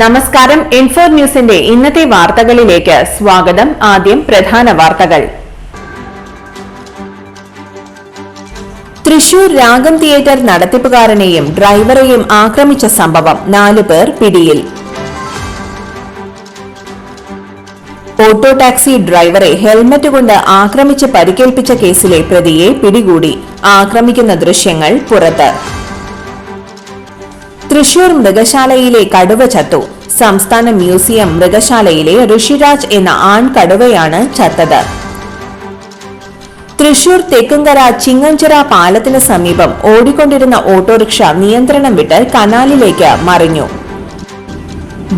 നമസ്കാരം ഇൻഫോ ന്യൂസിന്റെ ഇന്നത്തെ വാർത്തകളിലേക്ക് സ്വാഗതം. ആദ്യം പ്രധാന വാർത്തകൾ. തൃശൂർ രാഗം തിയേറ്റർ നടത്തിപ്പുകാരനെയും ഡ്രൈവറെയും ആക്രമിച്ച സംഭവം നാലു പേർ പിടിയിൽ. ഓട്ടോ ടാക്സി ഡ്രൈവറെ ഹെൽമറ്റ് കൊണ്ട് ആക്രമിച്ച് പരിക്കേൽപ്പിച്ച കേസിലെ പ്രതിയെ പിടികൂടി. ആക്രമിക്കുന്ന ദൃശ്യങ്ങൾ പുറത്ത്. തൃശൂർ മൃഗശാലയിലെ കടുവ ചത്തു. സംസ്ഥാന മ്യൂസിയം മൃഗശാലയിലെ ഋഷിരാജ് എന്ന ആൺ കടുവയാണ് ചത്തത്. തൃശൂർ തെക്കുംകര ചിങ്ങഞ്ചിറ പാലത്തിന് സമീപം ഓടിക്കൊണ്ടിരുന്ന ഓട്ടോറിക്ഷ നിയന്ത്രണം വിട്ട് കനാലിലേക്ക് മറിഞ്ഞു.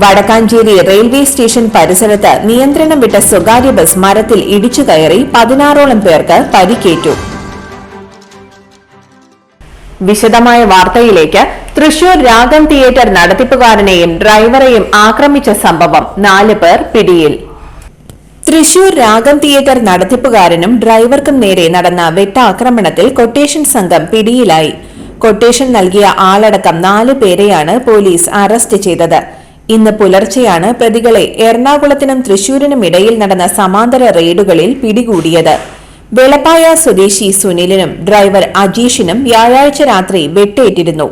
വടക്കാഞ്ചേരി റെയിൽവേ സ്റ്റേഷൻ പരിസരത്ത് നിയന്ത്രണം വിട്ട സ്വകാര്യ ബസ് മരത്തിൽ ഇടിച്ചു കയറി പതിനാറോളം പേർക്ക് പരിക്കേറ്റു. വിശദമായ വാർത്തയിലേക്ക് തൃശൂർ രാഗം തിയേറ്റർ നടത്തിപ്പുകാരനെയും ഡ്രൈവറെയും ആക്രമിച്ച സംഭവം നാല് പേർ പിടിയിൽ. തൃശൂർ രാഗം തിയേറ്റർ നടത്തിപ്പുകാരനും ഡ്രൈവർക്കും നേരെ നടന്ന വെട്ടാക്രമണത്തിൽ കൊട്ടേഷൻ സംഘം പിടിയിലായി. കൊട്ടേഷൻ നൽകിയ ആളടക്കം നാല് പേരെയാണ് പോലീസ് അറസ്റ്റ് ചെയ്തത്. ഇന്ന് പുലർച്ചെയാണ് പ്രതികളെ എറണാകുളത്തിനും തൃശൂരിനും ഇടയിൽ നടന്ന സമാന്തര റെയ്ഡുകളിൽ പിടികൂടിയത്. വെളപ്പായ സ്വദേശി സുനിലിനും ഡ്രൈവർ അജീഷിനും വ്യാഴാഴ്ച രാത്രി വെട്ടേറ്റിരുന്നു.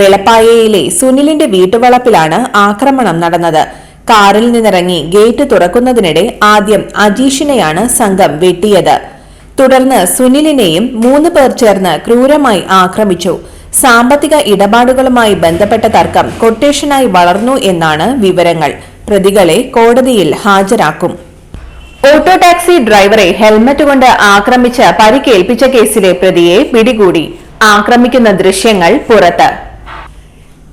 വെളപ്പായയിലെ സുനിലിന്റെ വീട്ടുവളപ്പിലാണ് ആക്രമണം നടന്നത്. കാറിൽ നിന്നിറങ്ങി ഗേറ്റ് തുറക്കുന്നതിനിടെ ആദ്യം അജീഷിനെയാണ് സംഘം വെട്ടിയത്. തുടർന്ന് സുനിലിനെയും മൂന്ന് പേർ ചേർന്ന് ക്രൂരമായി ആക്രമിച്ചു. സാമ്പത്തിക ഇടപാടുകളുമായി ബന്ധപ്പെട്ട തർക്കം കൊട്ടേഷനായി വളർന്നു എന്നാണ് വിവരങ്ങൾ. പ്രതികളെ കോടതിയിൽ ഹാജരാക്കും. ഓട്ടോ ടാക്സി ഡ്രൈവറെ ഹെൽമറ്റ് കൊണ്ട് ആക്രമിച്ച് പരിക്കേൽപ്പിച്ച കേസിലെ പ്രതിയെ പിടികൂടി. ആക്രമിക്കുന്ന ദൃശ്യങ്ങൾ പുറത്ത്.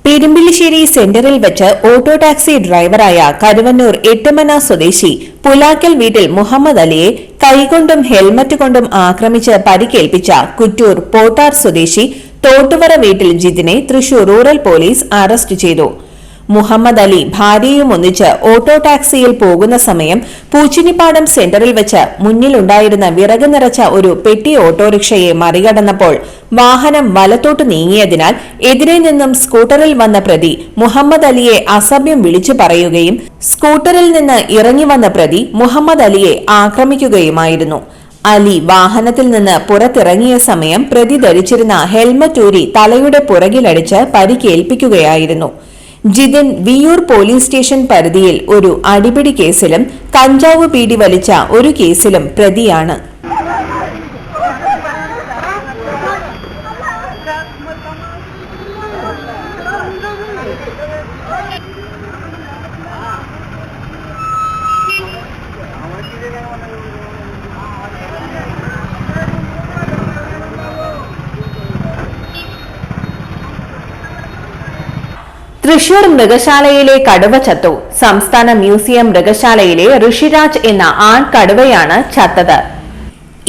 പെരുമ്പിളിശ്ശേരി സെന്ററിൽ വെച്ച് ഓട്ടോ ടാക്സി ഡ്രൈവറായ കരുവന്നൂർ എട്ടുമന സ്വദേശി പുലാക്കൽ വീട്ടിൽ മുഹമ്മദ് അലിയെ കൈകൊണ്ടും ഹെൽമറ്റ് കൊണ്ടും ആക്രമിച്ച് പരിക്കേൽപ്പിച്ച കുറ്റൂർ പോട്ടാർ സ്വദേശി തോട്ടുവറ വീട്ടിൽ ജിതിനെ തൃശൂർ റൂറൽ പോലീസ് അറസ്റ്റ് ചെയ്തു. മുഹമ്മദ് അലി ഭാര്യയും ഒന്നിച്ച് ഓട്ടോ ടാക്സിയിൽ പോകുന്ന സമയം പൂച്ചിനിപ്പാടം സെന്ററിൽ വെച്ച് മുന്നിലുണ്ടായിരുന്ന വിറക് നിറച്ച ഒരു പെട്ടി ഓട്ടോറിക്ഷയെ മറികടന്നപ്പോൾ വാഹനം വലത്തോട്ട് നീങ്ങിയതിനാൽ എതിരെ നിന്നും സ്കൂട്ടറിൽ വന്ന പ്രതി മുഹമ്മദ് അലിയെ അസഭ്യം വിളിച്ചു പറയുകയും സ്കൂട്ടറിൽ നിന്ന് ഇറങ്ങി വന്ന പ്രതി മുഹമ്മദ് അലിയെ ആക്രമിക്കുകയുമായിരുന്നു. അലി വാഹനത്തിൽ നിന്ന് പുറത്തിറങ്ങിയ സമയം പ്രതി ധരിച്ചിരുന്ന ഹെൽമറ്റ് ഊരി തലയുടെ പുറകിലടിച്ച് പരിക്കേൽപ്പിക്കുകയായിരുന്നു. ജിതിൻ വിയൂർ പോലീസ് സ്റ്റേഷൻ പരിധിയിൽ ഒരു അടിപിടി കേസിലും കഞ്ചാവ് പീടി വലിച്ച ഒരു കേസിലും പ്രതിയാണ്. തൃശൂർ മൃഗശാലയിലെ കടുവ ചത്തു. സംസ്ഥാന മ്യൂസിയം മൃഗശാലയിലെ ഋഷിരാജ് എന്ന ആൺ കടുവയാണ് ചത്തത്.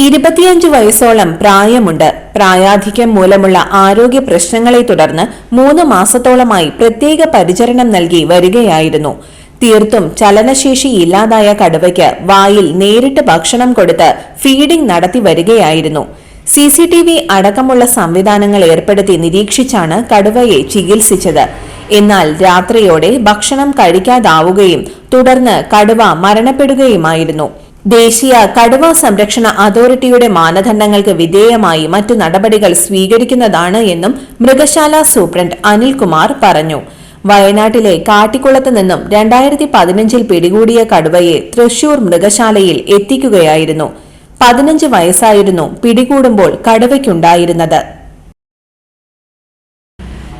ഇരുപത്തിയഞ്ചു വയസ്സോളം പ്രായമുണ്ട്. പ്രായാധിക്യം മൂലമുള്ള ആരോഗ്യ പ്രശ്നങ്ങളെ തുടർന്ന് മൂന്ന് മാസത്തോളമായി പ്രത്യേക പരിചരണം നൽകി വരികയായിരുന്നു. തീർത്തും ചലനശേഷി ഇല്ലാതായ കടുവയ്ക്ക് വായിൽ നേരിട്ട് ഭക്ഷണം കൊടുത്ത് ഫീഡിംഗ് നടത്തി വരികയായിരുന്നു. സി സി ടി വി അടക്കമുള്ള സംവിധാനങ്ങൾ ഏർപ്പെടുത്തി നിരീക്ഷിച്ചാണ് കടുവയെ ചികിത്സിച്ചത്. എന്നാൽ രാത്രിയോടെ ഭക്ഷണം കഴിക്കാതാവുകയും തുടർന്ന് കടുവ മരണപ്പെടുകയുമായിരുന്നു. ദേശീയ കടുവ സംരക്ഷണ അതോറിറ്റിയുടെ മാനദണ്ഡങ്ങൾക്ക് വിധേയമായി മറ്റു നടപടികൾ സ്വീകരിക്കുന്നതാണ് എന്നും മൃഗശാല സൂപ്രണ്ട് അനിൽകുമാർ പറഞ്ഞു. വയനാട്ടിലെ കാട്ടിക്കുളത്ത് നിന്നും രണ്ടായിരത്തി പതിനഞ്ചിൽ പിടികൂടിയ കടുവയെ തൃശൂർ മൃഗശാലയിൽ എത്തിക്കുകയായിരുന്നു. പതിനഞ്ച് വയസ്സായിരുന്നു പിടികൂടുമ്പോൾ കടുവയ്ക്കുണ്ടായിരുന്നത്.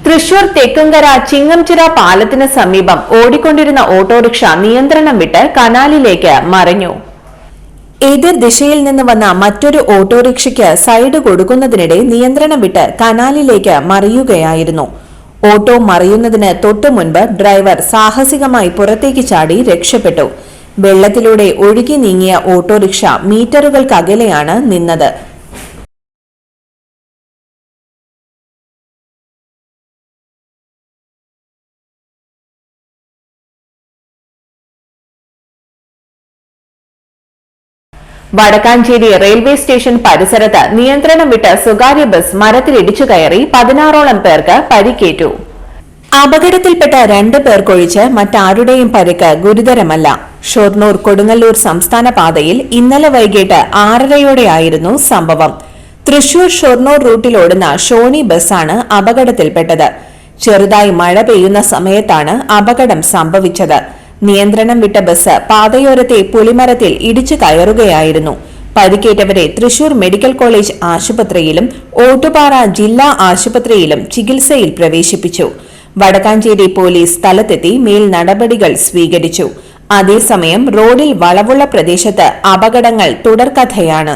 തൃശൂർ തെക്കുംകര ചിങ്ങംചിറ പാലത്തിന് സമീപം ഓടിക്കൊണ്ടിരുന്ന ഓട്ടോറിക്ഷ നിയന്ത്രണം വിട്ട് കനാലിലേക്ക് മറിഞ്ഞു. എതിർ ദിശയിൽ നിന്ന് വന്ന മറ്റൊരു ഓട്ടോറിക്ഷയ്ക്ക് സൈഡ് കൊടുക്കുന്നതിനിടെ നിയന്ത്രണം വിട്ട് കനാലിലേക്ക് മറിയുകയായിരുന്നു. ഓട്ടോ മറിയുന്നതിന് തൊട്ടു മുൻപ് ഡ്രൈവർ സാഹസികമായി പുറത്തേക്ക് ചാടി രക്ഷപ്പെട്ടു. വെള്ളത്തിലൂടെ ഒഴുകി നീങ്ങിയ ഓട്ടോറിക്ഷ മീറ്ററുകൾക്കകലെയാണ് നിന്നത്. വടക്കാഞ്ചേരി റെയിൽവേ സ്റ്റേഷൻ പരിസരത്ത് നിയന്ത്രണം വിട്ട് സ്വകാര്യ ബസ് മരത്തിലിടിച്ചു കയറി പതിനാറോളം പേർക്ക് പരിക്കേറ്റു. അപകടത്തിൽപ്പെട്ട രണ്ട് പേർക്കൊഴിച്ച് മറ്റാരുടെയും പരിക്ക് ഗുരുതരമല്ല. ഷൊർണൂർ കൊടുങ്ങല്ലൂർ സംസ്ഥാന പാതയിൽ ഇന്നലെ വൈകിട്ട് ആറരയോടെയായിരുന്നു സംഭവം. തൃശൂർ ഷൊർണൂർ റൂട്ടിലോടുന്ന ഷോണി ബസ്സാണ് അപകടത്തിൽപ്പെട്ടത്. ചെറുതായി മഴ പെയ്യുന്ന സമയത്താണ് അപകടം സംഭവിച്ചത്. നിയന്ത്രണം വിട്ട ബസ് പാതയോരത്തെ പുളിമരത്തിൽ ഇടിച്ചു കയറുകയായിരുന്നു. പരിക്കേറ്റവരെ തൃശൂർ മെഡിക്കൽ കോളേജ് ആശുപത്രിയിലും ഓട്ടുപാറ ജില്ലാ ആശുപത്രിയിലും ചികിത്സയിൽ പ്രവേശിപ്പിച്ചു. വടക്കാഞ്ചേരി പോലീസ് സ്ഥലത്തെത്തി മേൽ നടപടികൾ സ്വീകരിച്ചു. അതേസമയം റോഡിൽ വളവുള്ള പ്രദേശത്ത് അപകടങ്ങൾ തുടർക്കഥയാണ്.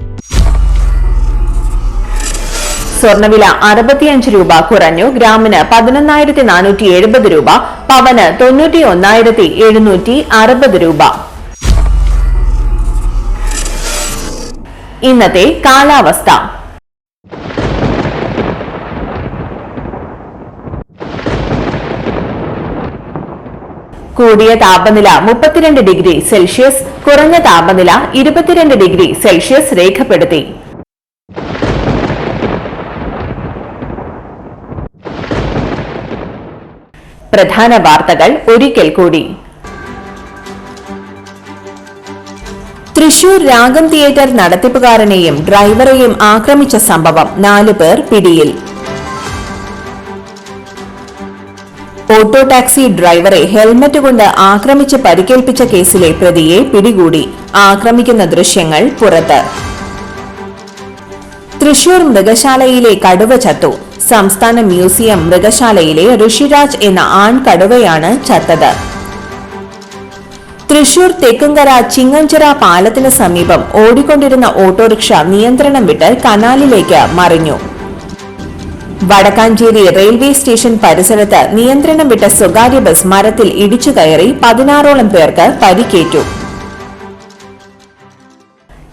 സ്വർണവില അറുപത്തിയഞ്ച് രൂപ കുറഞ്ഞു. ഗ്രാമിന് പതിനൊന്നായിരത്തി നാനൂറ്റി എഴുപത് രൂപ പവന് തൊണ്ണൂറ്റി ഒന്നായിരത്തി എഴുന്നൂറ്റി അറുപത് രൂപ. ഇന്നത്തെ കാലാവസ്ഥ. കൂടിയ താപനില മുപ്പത്തിരണ്ട് ഡിഗ്രി സെൽഷ്യസ് കുറഞ്ഞ താപനില ഇരുപത്തിരണ്ട് ഡിഗ്രി സെൽഷ്യസ് രേഖപ്പെടുത്തി. പ്രധാന വാർത്തകൾ ഒരിക്കൽ കൂടി. തൃശൂർ രാഗം തിയേറ്റർ നടത്തിപ്പുകാരനെയും ഡ്രൈവറെയും ആക്രമിച്ച സംഭവം നാലു പേർ പിടിയിൽ. ഓട്ടോ ടാക്സി ഡ്രൈവറെ ഹെൽമറ്റ് കൊണ്ട് ആക്രമിച്ച് പരിക്കേൽപ്പിച്ച കേസിലെ പ്രതിയെ പിടികൂടി. ആക്രമിക്കുന്ന ദൃശ്യങ്ങൾ പുറത്ത്. തൃശൂർ മൃഗശാലയിലെ കടുവ ചത്തു. സംസ്ഥാന മ്യൂസിയം മൃഗശാലയിലെ ഋഷിരാജ് എന്ന ആൺ കടുവയാണ് ചത്തത്. തൃശൂർ തെക്കുംകര ചിങ്ങഞ്ചിറ പാലത്തിന് സമീപം ഓടിക്കൊണ്ടിരുന്ന ഓട്ടോറിക്ഷ നിയന്ത്രണം വിട്ട് കനാലിലേക്ക് മറിഞ്ഞു. വടക്കാഞ്ചേരി റെയിൽവേ സ്റ്റേഷൻ പരിസരത്ത് നിയന്ത്രണം വിട്ട സ്വകാര്യ ബസ് മരത്തിൽ ഇടിച്ചു കയറി പതിനാറോളം പേർക്ക് പരിക്കേറ്റു.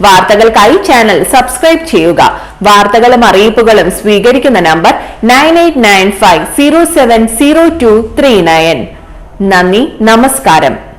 വാർത്തകൾക്കായി ചാനൽ സബ്സ്ക്രൈബ് ചെയ്യുക. വാർത്തകളും അറിയിപ്പുകളും സ്വീകരിക്കുന്ന number nine eight nine five zero seven zero two three nine. നന്ദി നമസ്കാരം.